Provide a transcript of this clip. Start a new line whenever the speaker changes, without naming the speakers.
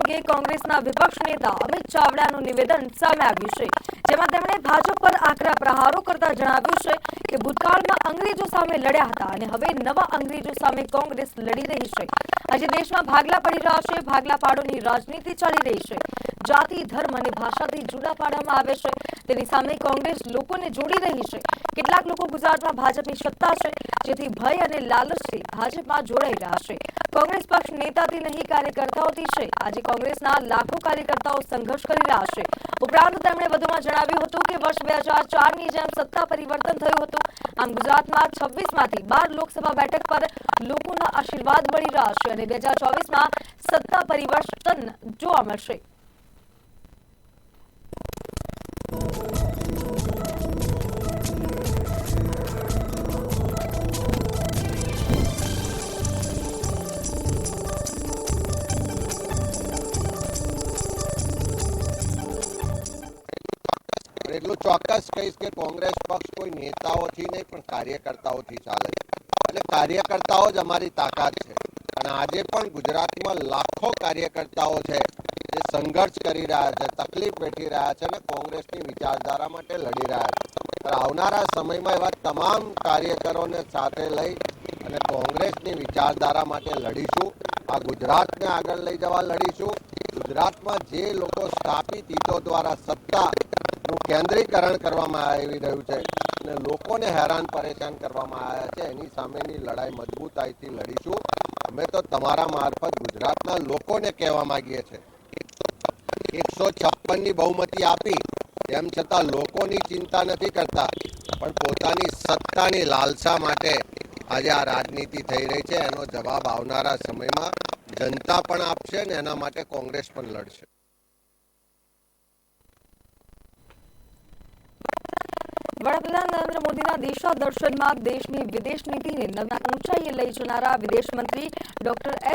અંગે કોંગ્રેસના વિપક્ષ નેતા અમિત ચાવડાનું નિવેદન સામે આવ્યું છે. જેમાં તેમણે ભાજપ પર આકરા પ્રહારો કરતા જણાવ્યું છે કે ભૂતકાળમાં અંગ્રેજો સામે લડ્યા હતા અને હવે નવા અંગ્રેજો સામે કોંગ્રેસ લડી રહી છે. આજે દેશમાં ભાગલા પડી રહ્યા છે, ભાગલા પાડોની રાજનીતિ ચાલી રહી છે. જાતિ, ધર્મ અને ભાષાથી જુદા પાડવામાં આવે છે. તેની સામે કોંગ્રેસ લોકોને જોડી રહી છે. કેટલાક લોકો ગુજરાતમાં ભાજપની સત્તા છે, જેથી ભય અને લાલચથી ભાજપમાં જોડાઈ રહ્યા છે. કોંગ્રેસ પક્ષ નેતાથી નહીં, કાર્યકર્તાઓથી છે. આજે કોંગ્રેસના લાખો કાર્યકર્તાઓ સંઘર્ષ કરી રહ્યા છે. ઉપરાંત તેમણે વધુમાં જણાવ્યું હતું કે વર્ષ બે હજાર ચારની જેમ સત્તા પરિવર્તન થયું હતું. આમ ગુજરાતમાં છવ્વીસમાંથી બાર લોકસભા બેઠક પર લોકોના આશીર્વાદ મળી રહ્યા છે અને બે હજાર ચોવીસમાં સત્તા પરિવર્તન જોવા મળશે.
એટલું ચોક્કસ કહીશ કે કોંગ્રેસ પક્ષ કોઈ નેતાઓથી નહીં, પણ કાર્યકર્તાઓથી ચાલે છે. એટલે કાર્યકર્તાઓ જ અમારી તાકાત છે. અને આજે પણ ગુજરાતમાં લાખો કાર્યકર્તાઓ છે. જે સંઘર્ષ કરી રહ્યા છે, તકલીફ વેઠી રહ્યા છે અને કોંગ્રેસની વિચારધારા માટે લડી રહ્યા છે. આવનારા સમયમાં એવા તમામ કાર્યકરોને સાથે લઈ અને કોંગ્રેસની વિચારધારા માટે લડીશું. આ ગુજરાતને આગળ લઈ જવા લડીશું. ગુજરાતમાં જે લોકો સ્થાપિત હિતો દ્વારા સત્તાનું કેન્દ્રીકરણ કરવામાં આવી રહ્યું છે અને લોકોને હેરાન પરેશાન કરવામાં આવ્યા છે, એની સામેની લડાઈ મજબૂતાઈથી લડીશું. અમે તો તમારા મારફત ગુજરાતના લોકોને કહેવા માંગીએ છીએ. એકસો છપ્પનની બહુમતી આપી, તેમ છતાં લોકોની ચિંતા નથી કરતા. પણ પોતાની સત્તાની લાલસા માટે આજે આ રાજનીતિ થઈ રહી છે. એનો જવાબ આવનારા સમયમાં જનતા પણ આપશે ને એના માટે કોંગ્રેસ પણ લડશે.
વડાપ્રધાન નરેન્દ્ર મોદીના દિશા દર્શનમાં દેશની વિદેશ નીતિને નવી ઊંચાઈએ લઈ જનારા વિદેશ મંત્રી ડોક્ટર એસ